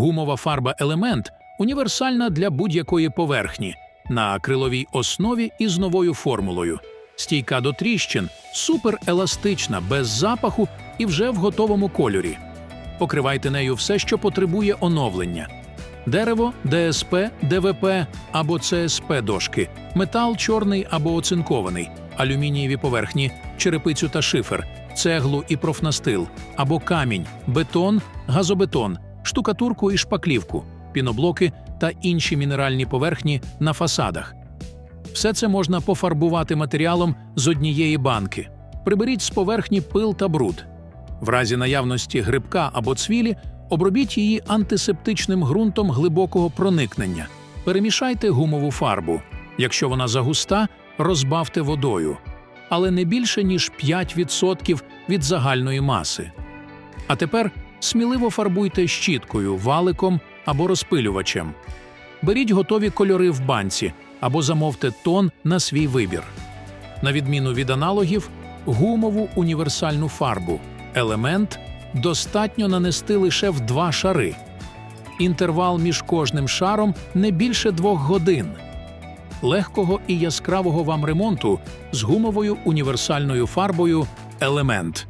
Гумова фарба елемент універсальна для будь-якої поверхні на акриловій основі із новою формулою. Стійка до тріщин, супереластична, без запаху і вже в готовому кольорі. Покривайте нею все, що потребує оновлення. Дерево, ДСП, ДВП або ЦСП дошки, метал чорний або оцинкований, алюмінієві поверхні, черепицю та шифер, цеглу і профнастил, або камінь, бетон, газобетон, штукатурку і шпаклівку, піноблоки та інші мінеральні поверхні на фасадах. Все це можна пофарбувати матеріалом з однієї банки. Приберіть з поверхні пил та бруд. В разі наявності грибка або цвілі обробіть її антисептичним ґрунтом глибокого проникнення. Перемішайте гумову фарбу. Якщо вона загуста, розбавте водою, але не більше ніж 5% від загальної маси. А тепер сміливо фарбуйте щіткою, валиком або розпилювачем. Беріть готові кольори в банці або замовте тон на свій вибір. На відміну від аналогів, гумову універсальну фарбу елемент достатньо нанести лише в два шари. Інтервал між кожним шаром не більше двох годин. Легкого і яскравого вам ремонту з гумовою універсальною фарбою елемент.